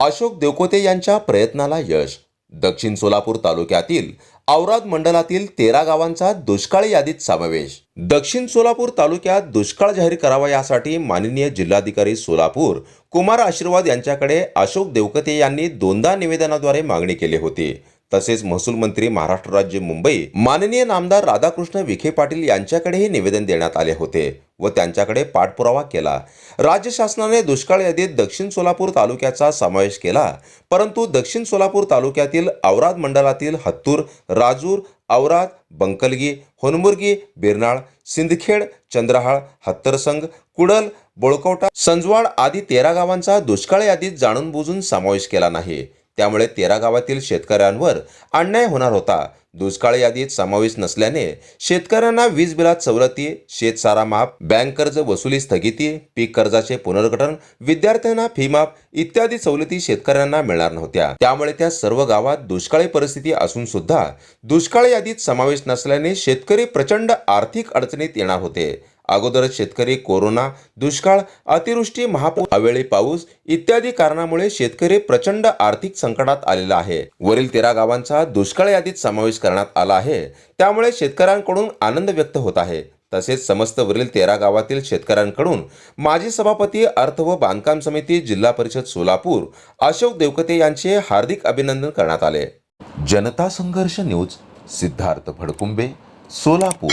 अशोक देवकोते यांच्या प्रयत्नाला यश. दक्षिण सोलापूर तालुक्यातील औराद मंडळातील तेरा गावांचा दुष्काळ यादीत समावेश. दक्षिण सोलापूर तालुक्यात दुष्काळ जाहीर करावा यासाठी माननीय जिल्हाधिकारी सोलापूर कुमार आशीर्वाद यांच्याकडे अशोक देवकते यांनी दोनदा निवेदनाद्वारे मागणी केली होती. तसेच महसूल मंत्री महाराष्ट्र राज्य मुंबई माननीय नामदार राधाकृष्ण विखे पाटील यांच्याकडेही निवेदन देण्यात आले होते. व त्यांच्याकडे पाठपुरावा केला. राज्य शासनाने दुष्काळ यादीत दक्षिण सोलापूर तालुक्याचा समावेश केला. परंतु दक्षिण सोलापूर तालुक्यातील औराद मंडळातील हत्तूर राजूर औराद बंकलगी होनमुर्गी बिरनाळ सिंदखेड चंद्रहाळ हत्तरसंग कुडल बोळकवटा संजवाड आदी तेरा गावांचा दुष्काळ यादीत जाणून बुजून समावेश केला नाही. त्यामुळे तेरा गावातील शेतकऱ्यांवर अन्याय होणार होता. दुष्काळ यादीत समावेश नसल्याने शेतकऱ्यांना वीज बिलात सवलती शेतसारा माफ बँक कर्ज वसुली स्थगिती पीक कर्जाचे पुनर्गठन विद्यार्थ्यांना फी माफ इत्यादी सवलती शेतकऱ्यांना मिळणार नव्हत्या. त्यामुळे त्या सर्व गावात दुष्काळी परिस्थिती असून सुद्धा दुष्काळ यादीत समावेश नसल्याने शेतकरी प्रचंड आर्थिक अडचणीत येणार होते. अगोदरच शेतकरी कोरोना दुष्काळ अतिवृष्टी महापूर अवेळी पाऊस इत्यादी कारणामुळे शेतकरी प्रचंड आर्थिक संकटात आलेला आहे. वरील तेरा गावांचा दुष्काळ यादीत समावेश करण्यात आला आहे. त्यामुळे शेतकऱ्यांकडून आनंद व्यक्त होत आहे. तसेच समस्त वरील तेरा गावातील शेतकऱ्यांकडून माजी सभापती अर्थ व बांधकाम समिती जिल्हा परिषद सोलापूर अशोक देवकते यांचे हार्दिक अभिनंदन करण्यात आले. जनता संघर्ष न्यूज सिद्धार्थ भडकुंबे सोलापूर.